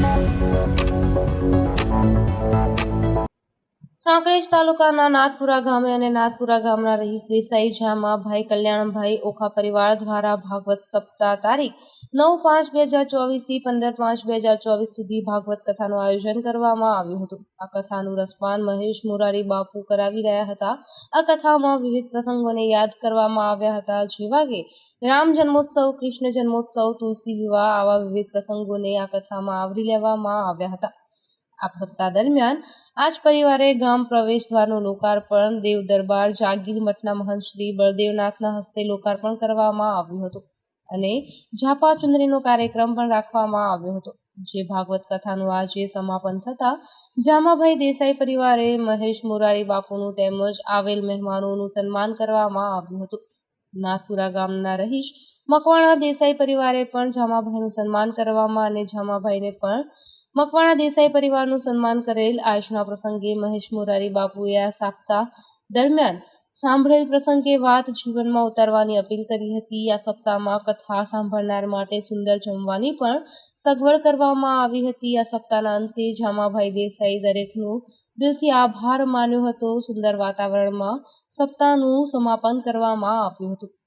Thank you. Kankrej તાલુકાના નાથપુરા ગામે અને નાથપુરા ગામના રહીશ દેસાઈ જામાં, ભાઈ કલ્યાણભાઈ, ઓખા પરિવાર દ્વારા ભાગવત સપ્તાહ તારીખ નવ પાંચ બે હજાર ચોવીસથી પંદર પાંચ બે હજાર ચોવીસ સુધી ભાગવત કથાનું આયોજન કરવામાં આવ્યું હતું. આ કથાનું રસપાન મહેશ મુરારી બાપુ કરાવી રહ્યા હતા. આ કથામાં વિવિધ પ્રસંગોને યાદ કરવામાં આવ્યા હતા. જેવા કે રામ જન્મોત્સવ, કૃષ્ણ જન્મોત્સવ, તુલસી વિવાહ આવા વિવિધ પ્રસંગોને આ કથામાં આવરી લેવામાં આવ્યા હતા. આ દરમિયાન આજ પરિવારે ગામ પ્રવેશ દ્વારનું લોકાર્પણ, દેવ દરબાર, જાગીર મઠના મહંત શ્રી બળદેવનાથના હસ્તે લોકાર્પણ કરવામાં આવ્યું હતું અને ઝાપા ચુંદરીનો કાર્યક્રમ પણ રાખવામાં આવ્યો હતો. જે ભાગવત કથાનું આજે સમાપન થતા જામાભાઈ દેસાઈ પરિવારે મહેશ મોરારી બાપુનું તેમજ આવેલ મહેમાનોનું સન્માન કરવામાં આવ્યું હતું. નાથપુરા ગામના રહીશ મકવાણા દેસાઈ પરિવારે પણ જામાભાઈનું સન્માન કરવામાં અને જામાભાઈને પણ મકવાણા દેસાઈ પરિવારનું સન્માન કરેલ આજના પ્રસંગે મહેશ મુરારી બાપુએ આ સપ્તાહ દરમિયાન સાંભળેલ પ્રસંગે વાત જીવનમાં ઉતારવાની અપીલ કરી હતી. આ સપ્તાહમાં કથા સાંભળનાર માટે સુંદર જમવાની પણ સગવડ કરવામાં આવી હતી. આ સપ્તાહના અંતે જામાભાઈ દેસાઈ દરેકનું દિલથી આભાર માન્યો હતો. સુંદર વાતાવરણમાં સપ્તાહનું સમાપન કરવામાં આવ્યું હતું.